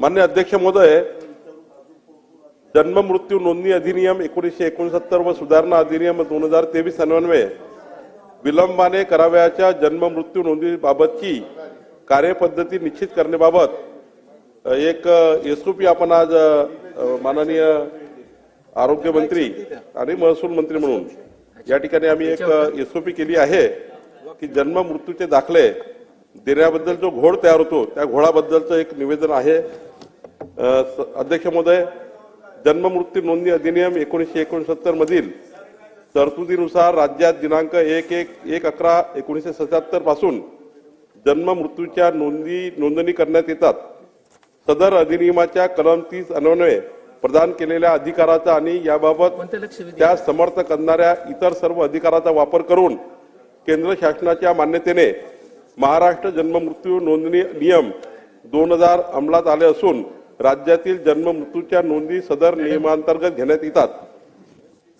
मान्य अध्यक्ष महोदय जन्म मृत्यू नोंदणी अधिनियम एकोणीसशे एकोणसत्तर व सुधारणा अधिनियम दोन हजार तेवीस अन्वये विलंबाने करावयाच्या जन्म मृत्यू नोंदणीबाबतची कार्यपद्धती निश्चित करण्याबाबत एक एसओपी आपण आज माननीय आरोग्यमंत्री आणि महसूल मंत्री म्हणून या ठिकाणी आम्ही एक एसओपी केली आहे की जन्म मृत्यूचे दाखले देण्याबद्दल जो घोळ तयार होतो त्या घोळाबद्दलचं एक निवेदन आहे. अध्यक्ष महोदय जन्म मृत्यू नोंदणी अधिनियम एकोणीसशे एकोणसत्तर मधील तरतुदीनुसार राज्यात दिनांक एक एक एक अकरा एकोणीसशे सत्याहत्तरपासून जन्म मृत्यूच्या नोंदी नोंदणी करण्यात येतात. सदर अधिनियमाच्या कलम तीस अन्वये प्रदान केलेल्या अधिकाराचा आणि याबाबत त्या समर्थ करणाऱ्या इतर सर्व अधिकाराचा वापर करून केंद्र शासनाच्या मान्यतेने महाराष्ट्र जन्म मृत्यू नोंदणी नियम दोन हजार अंमलात आले असून राज्यातील जन्म मृत्यूच्या नोंदी सदर नियमांतर्गत घेण्यात येतात.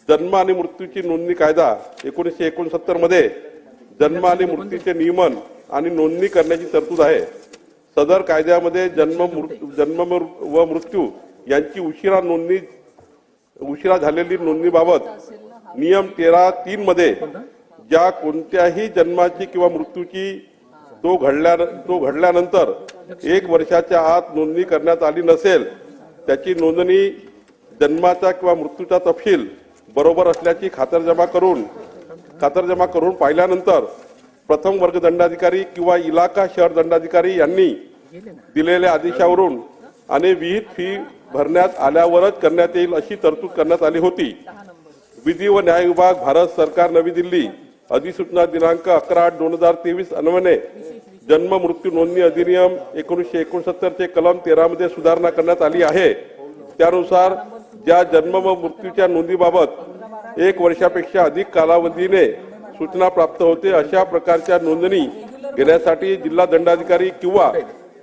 जन्म आणि मृत्यूची नोंदणी कायदा एकोणीसशे एकोणसत्तरमध्ये जन्म आणि मृत्यूचे नियमन आणि नोंदणी करण्याची तरतूद आहे. सदर कायद्यामध्ये जन्म जन्म मृ- व मृत्यू यांची उशिरा नोंदणी उशिरा झालेली नोंदणीबाबत नियम तेरा तीन मध्ये ज्या कोणत्याही जन्माची किंवा मृत्यूची तो घडल्या तो घडल्यानंतर एक वर्षाच्या आत नोंदणी करण्यात आली नसेल त्याची नोंदणी जन्माचा किंवा मृत्यूचा तपशील बरोबर असल्याची खातरजमा करून खातरजमा करून पाहिल्यानंतर प्रथम वर्ग दंडाधिकारी किंवा इलाका शहर दंडाधिकारी यांनी दिलेल्या आदेशावरून आणि विहित फी भरण्यात आल्यावरच करण्यात येईल अशी तरतूद करण्यात आली होती. विधी व न्याय विभाग भारत सरकार नवी दिल्ली अधिसूचना दिनांक अकरा आठ दोन हजार तेवीस अन्वये जन्म मृत्यू नोंदणी अधिनियम एकोणीसशे एकोणसत्तर चे कलम तेरा मध्ये सुधारणा करण्यात आली आहे. त्यानुसार ज्या जन्म व मृत्यूच्या नोंदीबाबत एक वर्षापेक्षा अधिक कालावधीने सूचना प्राप्त होते अशा प्रकारच्या नोंदणी घेण्यासाठी जिल्हा दंडाधिकारी किंवा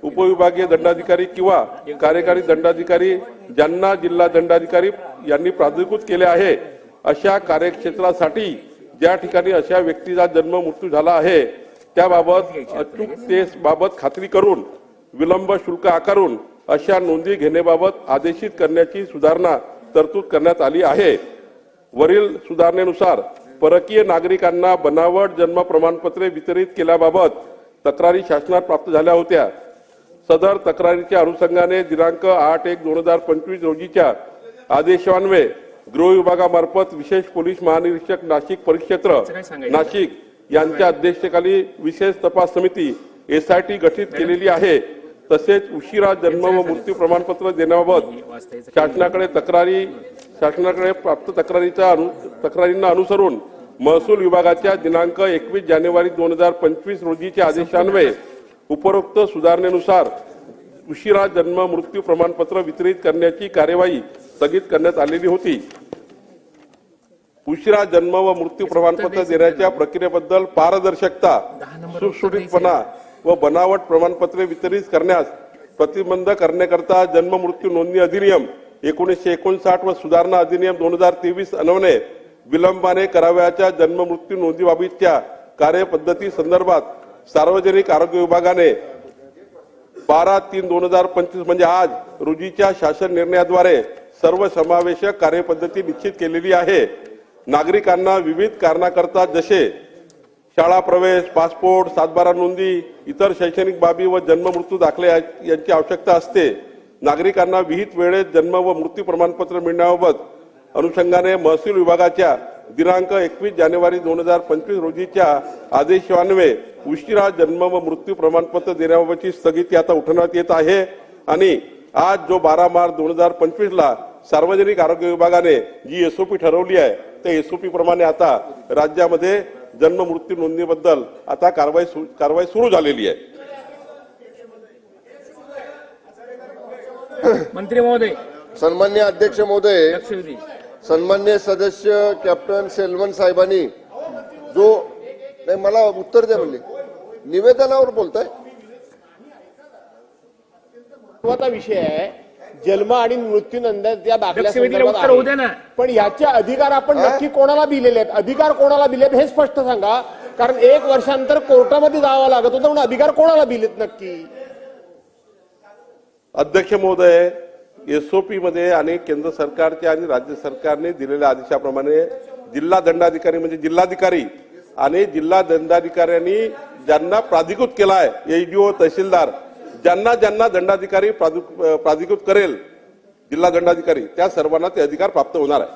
उपविभागीय दंडाधिकारी किंवा कार्यकारी दंडाधिकारी ज्यांना जिल्हा दंडाधिकारी यांनी प्राधिकृत केले आहे अशा कार्यक्षेत्रासाठी ज्या ठिकाणी अशा व्यक्तीचा जन्म मृत्यू झाला आहे त्याबाबत अचूकतेबाबत खात्री करून विलंब शुल्क आकारून अशा नोंदी घेण्याबाबत आदेशित करण्याची सुधारणा तरतूद करण्यात आली आहे. वरील सुधारणेनुसार परकीय नागरिकांना बनावट जन्म प्रमाणपत्रे वितरित केल्याबाबत तक्रारी शासनात प्राप्त झाल्या होत्या. सदर तक्रारीच्या अनुषंगाने दिनांक आठ एक दोन हजार पंचवीस रोजीच्या आदेशान्वये गृह विभागामार्फत विशेष पोलीस महानिरीक्षक नाशिक परिक्षेत्र? नाशिक यांच्या अध्यक्षतेखाली विशेष तपास समिती एसआयटी गठीत केलेली आहे तसेच उशिरा जन्म व मृत्यू प्रमाणपत्र देण्याबाबत शासनाकडे तक्रारी शासनाकडे प्राप्त तक्रारीचा अनु तक्रारींना अनुसरून महसूल विभागाच्या दिनांक एकवीस जानेवारी दोन हजार पंचवीस रोजीच्या आदेशान्वये उपरोक्त सुधारणेनुसार उशिरा जन्म मृत्यू प्रमाणपत्र वितरित करण्याची कार्यवाही स्थगित करण्यात आलेली होती. उशिरा जन्म व मृत्यू प्रमाणपत्र देण्याच्या प्रक्रियेबद्दल पारदर्शकता सुटसुटीतपणा व बनावट प्रमाणपत्रे वितरित करण्यास प्रतिबंध करण्याकरता जन्म मृत्यू नोंदणी अधिनियम एकोणीसशे एकोणसाठ व सुधारणा अधिनियम दोन हजार तेवीस अन्वये विलंबाने करावयाच्या जन्म मृत्यू नोंदीबाबतच्या कार्यपद्धती संदर्भात सार्वजनिक आरोग्य विभागाने बारा तीन दोन हजार पंचवीस म्हणजे आज रोजीच्या शासन निर्णयाद्वारे सर्व समावेशक कार्यपद्धती निश्चित केलेली आहे. नागरिकांना विविध कारणाकरता जसे शाळा प्रवेश पासपोर्ट सातबारा नोंदी इतर शैक्षणिक बाबी व जन्म मृत्यू दाखले यांची आवश्यकता असते. नागरिकांना विहित वेळेत जन्म व मृत्यू प्रमाणपत्र मिळण्याबाबत अनुषंगाने महसूल विभागाच्या दिनांक एकवीस जानेवारी दोन हजार पंचवीस रोजीच्या आदेशान्वये उशिरा जन्म व मृत्यू प्रमाणपत्र देण्याबाबतची स्थगिती आता उठवण्यात येत आहे. आणि आज जो बारा मार्च दोन हजार पंचवीसला सार्वजनिक आरोग्य विभागाने जी एसओपी ठरवली आहे त्या एसओपी प्रमाणे आता राज्यामध्ये जन्म मृत्यू नोंदणीबद्दल आता कारवाई सु- कारवाई सुरू झालेली आहे. मंत्री महोदय. सन्मान्य अध्यक्ष महोदय सन्मान्य सदस्य कॅप्टन सेल्वन साहेबांनी जो नाही मला उत्तर द्या म्हणले निवेदनावर बोलताय. महत्त्वाचा विषय आहे जन्म आणि मृत्यूनंतर त्या दाखल्या. पण याचे अधिकार आपण नक्की कोणाला दिलेले आहेत? अधिकार कोणाला दिलेत हे स्पष्ट सांगा. कारण एक वर्षानंतर कोर्टामध्ये जावं लागत होतं म्हणून अधिकार कोणाला दिलेत नक्की? अध्यक्ष महोदय एसओपी मध्ये आणि केंद्र सरकारच्या आणि राज्य सरकारने दिलेल्या आदेशाप्रमाणे जिल्हा दंडाधिकारी म्हणजे जिल्हाधिकारी आणि जिल्हा दंडाधिकाऱ्यांनी ज्यांना प्राधिकृत केलाय एचडीओ तहसीलदार ज्यांना ज्यांना दंडाधिकारी प्राधिकृत करेल जिल्हा दंडाधिकारी त्या सर्वांना ते अधिकार प्राप्त होणार आहे.